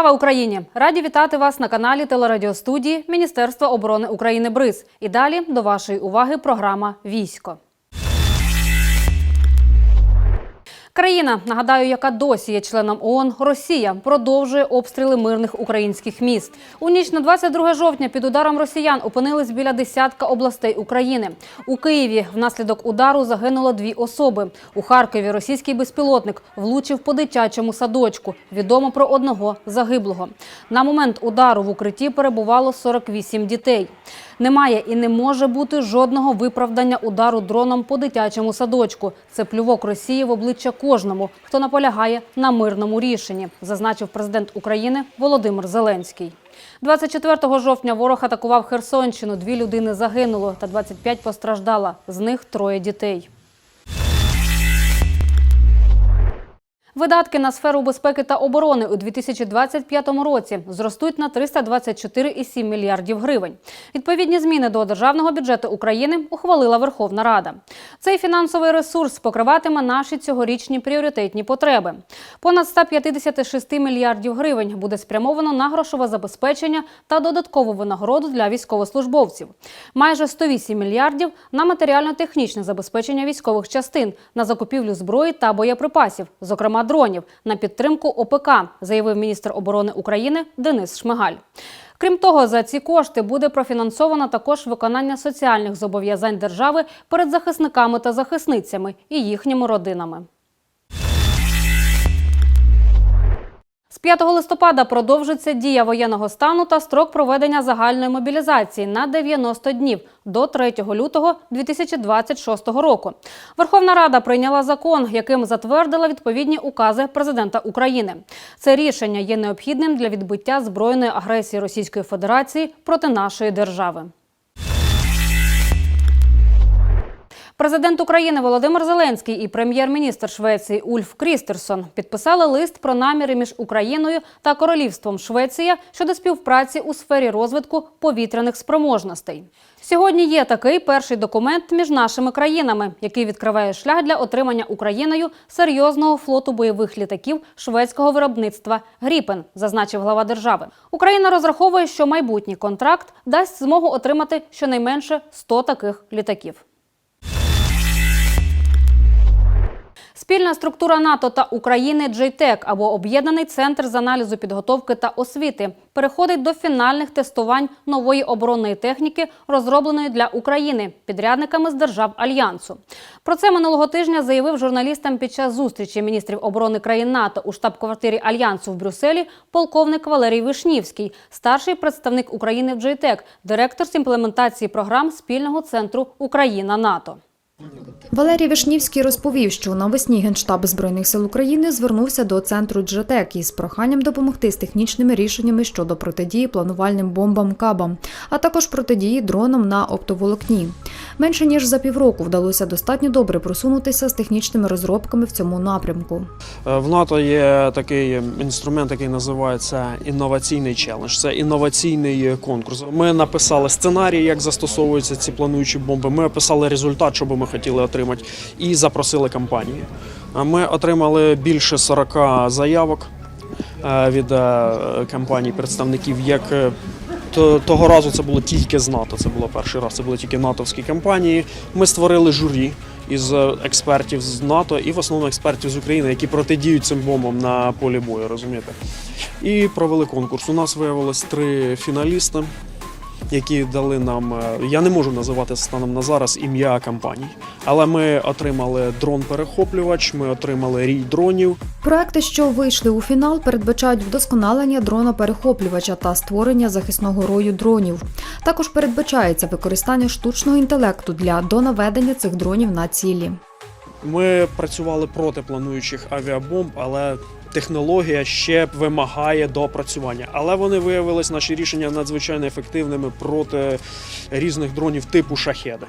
Слава Україні! Раді вітати вас на каналі телерадіостудії Міністерства оборони України БРИЗ. І далі до вашої уваги програма Військо. Країна, нагадаю, яка досі є членом ООН, Росія продовжує обстріли мирних українських міст. У ніч на 22 жовтня під ударом росіян опинились біля десятка областей України. У Києві внаслідок удару загинуло дві особи. У Харкові російський безпілотник влучив по дитячому садочку. Відомо про одного загиблого. На момент удару в укритті перебувало 48 дітей. Немає і не може бути жодного виправдання удару дроном по дитячому садочку. Це плювок Росії в обличчя кожному, хто наполягає на мирному рішенні, зазначив президент України Володимир Зеленський. 24 жовтня ворог атакував Херсонщину. Дві людини загинуло та 25 постраждала. З них троє дітей. Видатки на сферу безпеки та оборони у 2025 році зростуть на 324,7 мільярдів гривень. Відповідні зміни до державного бюджету України ухвалила Верховна Рада. Цей фінансовий ресурс покриватиме наші цьогорічні пріоритетні потреби. Понад 156 мільярдів гривень буде спрямовано на грошове забезпечення та додаткову винагороду для військовослужбовців. Майже 108 мільярдів на матеріально-технічне забезпечення військових частин, на закупівлю зброї та боєприпасів, зокрема дронів, на підтримку ОПК, заявив міністр оборони України Денис Шмигаль. Крім того, за ці кошти буде профінансовано також виконання соціальних зобов'язань держави перед захисниками та захисницями і їхніми родинами. 5 листопада продовжиться дія воєнного стану та строк проведення загальної мобілізації на 90 днів до 3 лютого 2026 року. Верховна Рада прийняла закон, яким затвердила відповідні укази президента України. Це рішення є необхідним для відбиття збройної агресії Російської Федерації проти нашої держави. Президент України Володимир Зеленський і прем'єр-міністр Швеції Ульф Крістерсон підписали лист про наміри між Україною та Королівством Швеція щодо співпраці у сфері розвитку повітряних спроможностей. Сьогодні є такий перший документ між нашими країнами, який відкриває шлях для отримання Україною серйозного флоту бойових літаків шведського виробництва Гріпен, зазначив глава держави. Україна розраховує, що майбутній контракт дасть змогу отримати щонайменше 100 таких літаків. Спільна структура НАТО та України JTEC або Об'єднаний центр з аналізу підготовки та освіти переходить до фінальних тестувань нової оборонної техніки, розробленої для України підрядниками з держав Альянсу. Про це минулого тижня заявив журналістам під час зустрічі міністрів оборони країн НАТО у штаб-квартирі Альянсу в Брюсселі полковник Валерій Вишнівський, старший представник України в JTEC, директор з імплементації програм спільного центру Україна НАТО. Валерій Вишнівський розповів, що навесні Генштаб Збройних сил України звернувся до центру Джетек із проханням допомогти з технічними рішеннями щодо протидії планувальним бомбам кабам, а також протидії дронам на оптоволокні. Менше ніж за півроку вдалося достатньо добре просунутися з технічними розробками в цьому напрямку. Е, В НАТО є такий інструмент, який називається інноваційний челендж. Це інноваційний конкурс. Ми написали сценарій, як застосовуються ці плануючі бомби. Ми описали результат, що ми хотіли отримати, і запросили компанії. Ми отримали більше 40 заявок е, від е, компаній, представників, як е, того разу це було тільки з НАТО. Це було перший раз. Це були тільки натовські компанії. Ми створили журі із експертів з НАТО і в основному експертів з України, які протидіють цим бомбам на полі бою, розумієте? І провели конкурс. У нас виявилось три фіналісти, які дали нам. е, Я не можу називати станом на зараз ім'я компаній, але ми отримали дрон-перехоплювач, ми отримали рій дронів. Проекти, що вийшли у фінал, передбачають вдосконалення дрона-перехоплювача та створення захисного рою дронів. Також передбачається використання штучного інтелекту для донаведення цих дронів на цілі. Ми працювали проти плануючих авіабомб, але технологія ще вимагає допрацювання. Але вони виявились наші рішення надзвичайно ефективними проти різних дронів типу шахеди.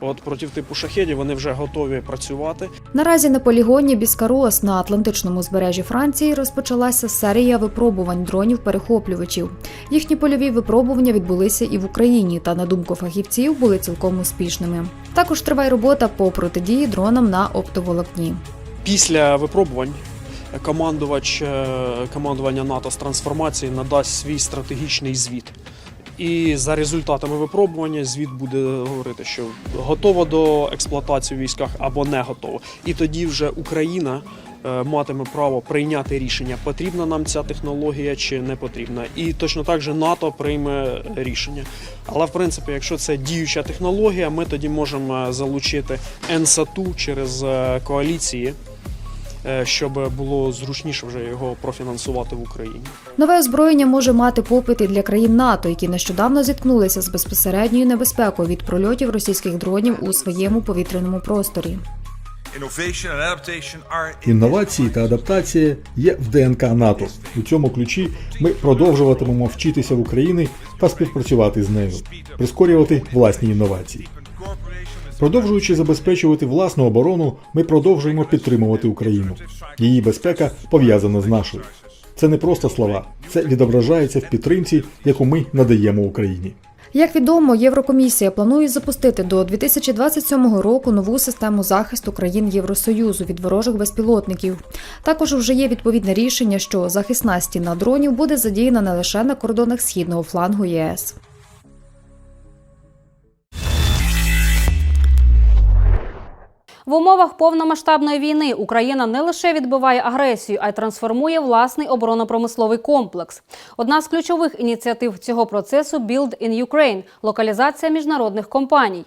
От проти типу шахедів вони вже готові працювати. Наразі на полігоні Біскарос на Атлантичному збережжі Франції розпочалася серія випробувань дронів-перехоплювачів. Їхні польові випробування відбулися і в Україні, та на думку фахівців були цілком успішними. Також триває робота по протидії дронам на оптоволокні. Після випробувань командувач е, командування НАТО з трансформації надасть свій стратегічний звіт. І за результатами випробування звіт буде говорити, що готово до експлуатації в військах або не готово. І тоді вже Україна е, матиме право прийняти рішення, потрібна нам ця технологія чи не потрібна. І точно так же НАТО прийме рішення. Але в принципі, якщо це діюча технологія, ми тоді можемо залучити НСАТУ через е, коаліції, е, щоб було зручніше вже його профінансувати в Україні. Нове озброєння може мати попит і для країн НАТО, які нещодавно зіткнулися з безпосередньою небезпекою від прольотів російських дронів у своєму повітряному просторі. Інновації та адаптація є в ДНК НАТО. У цьому ключі ми продовжуватимемо вчитися в Україні та співпрацювати з нею, прискорювати власні інновації. Продовжуючи забезпечувати власну оборону, ми продовжуємо підтримувати Україну. Її безпека пов'язана з нашою. Це не просто слова, це відображається в підтримці, яку ми надаємо Україні. Як відомо, Єврокомісія планує запустити до 2027 року нову систему захисту країн Євросоюзу від ворожих безпілотників. Також вже є відповідне рішення, що захисна стіна дронів буде задіяна не лише на кордонах східного флангу ЄС. В умовах повномасштабної війни Україна не лише відбиває агресію, а й трансформує власний оборонно-промисловий комплекс. Одна з ключових ініціатив цього процесу Build in Ukraine – локалізація міжнародних компаній.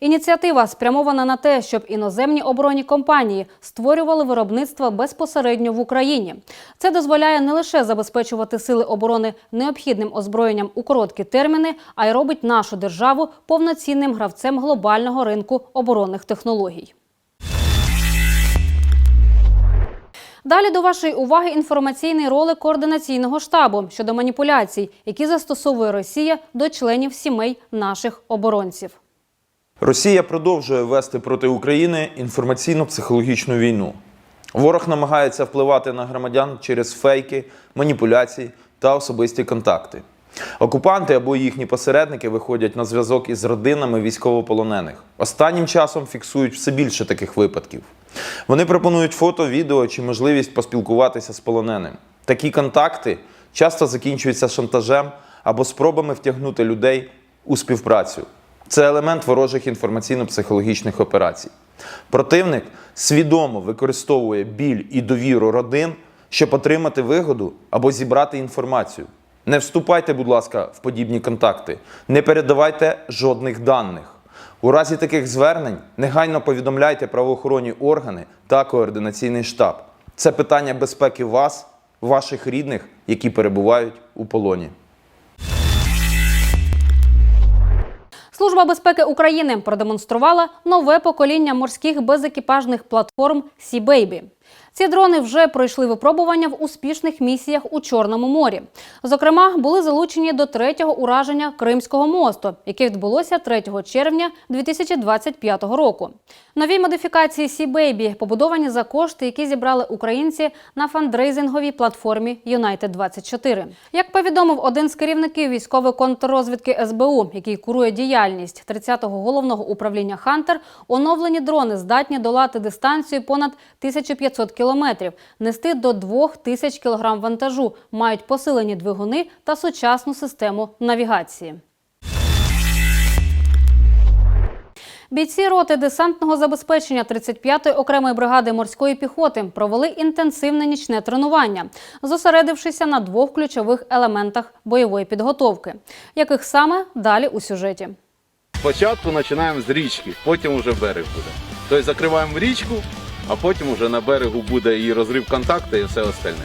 Ініціатива спрямована на те, щоб іноземні оборонні компанії створювали виробництво безпосередньо в Україні. Це дозволяє не лише забезпечувати сили оборони необхідним озброєнням у короткі терміни, а й робить нашу державу повноцінним гравцем глобального ринку оборонних технологій. Далі до вашої уваги інформаційний ролик координаційного штабу щодо маніпуляцій, які застосовує Росія до членів сімей наших оборонців. Росія продовжує вести проти України інформаційно-психологічну війну. Ворог намагається впливати на громадян через фейки, маніпуляції та особисті контакти. Окупанти або їхні посередники виходять на зв'язок із родинами військовополонених. Останнім часом фіксують все більше таких випадків. Вони пропонують фото, відео чи можливість поспілкуватися з полоненим. Такі контакти часто закінчуються шантажем або спробами втягнути людей у співпрацю. Це елемент ворожих інформаційно-психологічних операцій. Противник свідомо використовує біль і довіру родин, щоб отримати вигоду або зібрати інформацію. Не вступайте, будь ласка, в подібні контакти, не передавайте жодних даних. У разі таких звернень негайно повідомляйте правоохоронні органи та координаційний штаб. Це питання безпеки вас, ваших рідних, які перебувають у полоні. Служба безпеки України продемонструвала нове покоління морських безекіпажних платформ Сі Baby. Ці дрони вже пройшли випробування в успішних місіях у Чорному морі. Зокрема, були залучені до третього ураження Кримського мосту, яке відбулося 3 червня 2025 року. Нові модифікації Baby побудовані за кошти, які зібрали українці на фандрейзинговій платформі United 24 Як повідомив один з керівників військової контррозвідки СБУ, який курує діяльність 30-го головного управління Хантер, оновлені дрони здатні долати дистанцію понад 1500 кілометрів, нести до 2000 кілограм вантажу, мають посилені двигуни та сучасну систему навігації. Бійці роти десантного забезпечення 35-ї окремої бригади морської піхоти провели інтенсивне нічне тренування, зосередившися на двох ключових елементах бойової підготовки, яких саме далі у сюжеті. Спочатку починаємо з річки, потім вже берег буде. Тобто закриваємо річку, а потім уже на берегу буде і розрив контакту, і все остальне.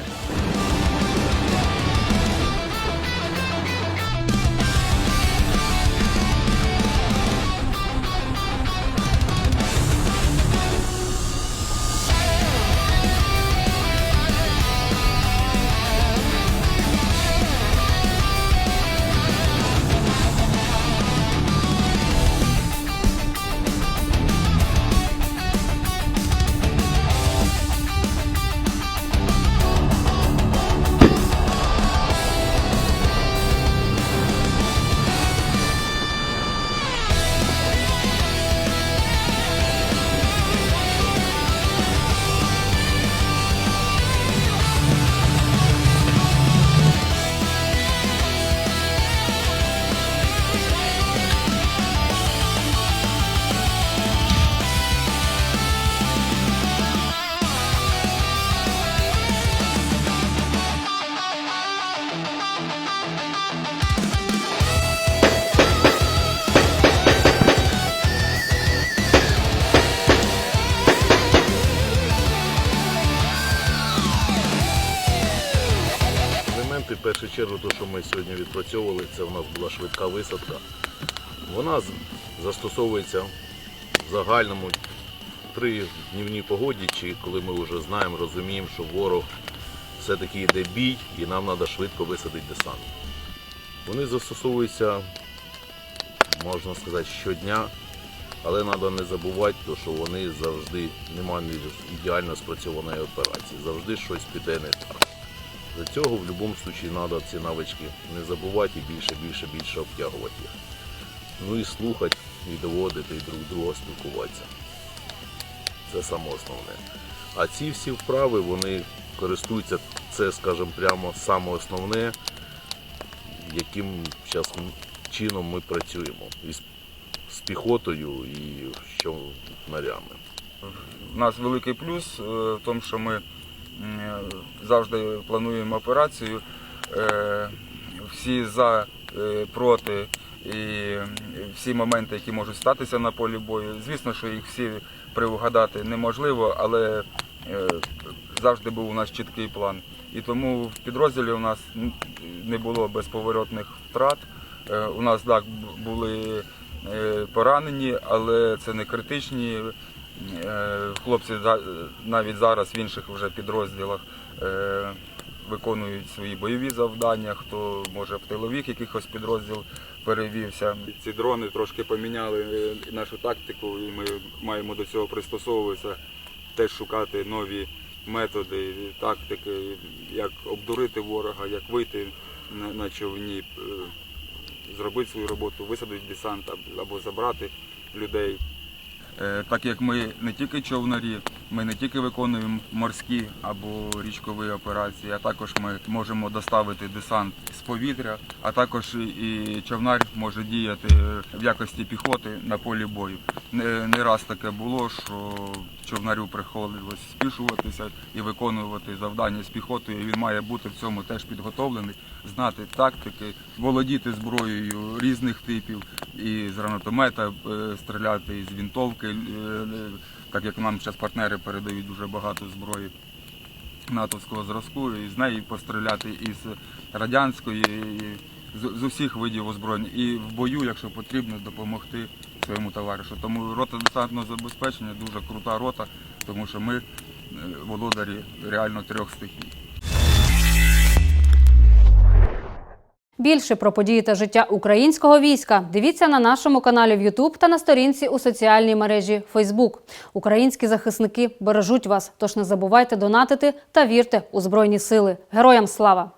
Чергу, то, що ми сьогодні відпрацьовували, це в нас була швидка висадка. Вона застосовується в загальному при днівній погоді, чи коли ми вже знаємо, розуміємо, що ворог все-таки йде бій і нам треба швидко висадити десант. Вони застосовуються, можна сказати, щодня, але треба не забувати, що вони завжди немає ідеально спрацьованої операції, завжди щось піде не так. Для цього в будь-якому випадку треба ці навички не забувати і більше, більше, більше обтягувати їх. Ну і слухати, і доводити, і друг друга спілкуватися. Це саме основне. А ці всі вправи, вони користуються, це, скажімо, прямо саме основне, яким зараз чином ми працюємо. І з, піхотою, і щонарями. У нас великий плюс е, в тому, що ми завжди плануємо операцію. е, Всі за, е, проти і всі моменти, які можуть статися на полі бою. Звісно, що їх всі приугадати неможливо, але е, завжди був у нас чіткий план. І тому в підрозділі у нас не було безповоротних втрат. У нас так були поранені, але це не критичні. Е, Хлопці навіть зараз в інших вже підрозділах е, виконують свої бойові завдання, хто може в тилових якихось підрозділ перевівся. Ці дрони трошки поміняли е, нашу тактику, і ми маємо до цього пристосовуватися, теж шукати нові методи, тактики, як обдурити ворога, як вийти на, човні, е, зробити свою роботу, висадити десант або забрати людей. Е, Так як ми не тільки човнарі, ми не тільки виконуємо морські або річкові операції, а також ми можемо доставити десант з повітря, а також і човнар може діяти е, в якості піхоти на полі бою. Не, не раз таке було, що човнарю приходилось спішуватися і виконувати завдання з піхотою. Він має бути в цьому теж підготовлений, знати тактики, володіти зброєю різних типів, і з гранатомета е, стріляти, і з вінтовки, е, так як нам зараз партнери передають дуже багато зброї натовського зразку, і з неї постріляти із радянської, з, з усіх видів озброєнь. І в бою, якщо потрібно, допомогти своєму товаришу. Тому рота десантного забезпечення дуже крута рота, тому що ми е, володарі реально трьох стихій. Більше про події та життя українського війська дивіться на нашому каналі в YouTube та на сторінці у соціальній мережі Facebook. Українські захисники бережуть вас, тож не забувайте донатити та вірте у збройні сили. Героям слава!